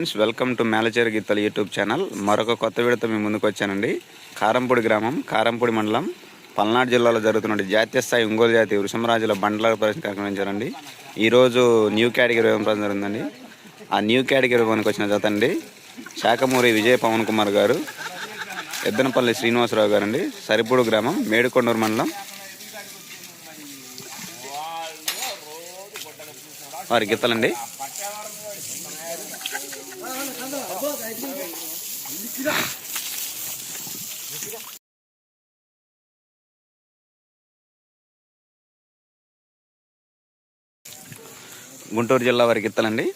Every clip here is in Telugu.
ఫ్రెండ్స్ వెల్కమ్ టు మేలచేరు గీతల యూట్యూబ్ ఛానల్ మరొక కొత్త వీడియోతో మీ ముందుకు వచ్చానండి. కారంపూడి గ్రామం కారంపూడి మండలం పల్నాడు జిల్లాలో జరుగుతున్న జాతీయ స్థాయి ఒంగోలు జాతి వృషమరాజుల బండ్ల ప్రదర్శన కార్యక్రమించారండి ఈరోజు న్యూ కేటగిరీ విభాగం జరిగిందండి ఆ న్యూ కేటగిరీ విభాగానికి వచ్చిన జత అండి శాఖమూరి విజయ పవన్ కుమార్ గారు ఎద్దనపల్లి శ్రీనివాసరావు గారండి సరిపూడు గ్రామం మేడుకొండూరు మండలం వారి గీతలండి గుంటూరు జిల్లా వారికి ఇత్తలండి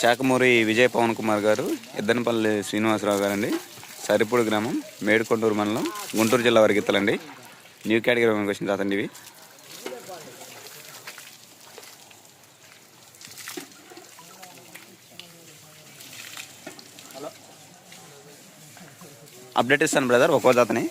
శాఖమూరి విజయ పవన్ కుమార్ గారు ఇద్దనపల్లి శ్రీనివాసరావు గారండి. సరిపూడి గ్రామం మేడుకొండూరు మండలం గుంటూరు జిల్లా వారికి ఇత్తలండి న్యూ కేటగిరీ వచ్చిన తాతండి ఇవి. అప్డేట్ ఇస్తాను బ్రదర్ ఒక్కో జాతని.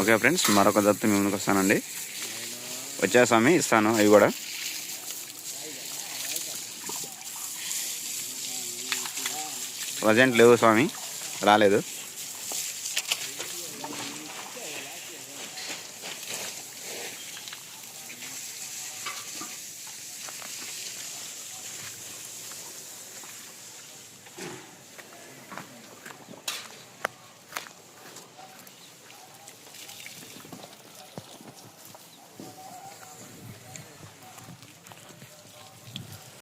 ఓకే ఫ్రెండ్స్ మరొక దత్తు మేము వస్తానండి వచ్చా స్వామి ఇస్తాను అవి కూడా. ప్రజెంట్ లేవు స్వామి రాలేదు.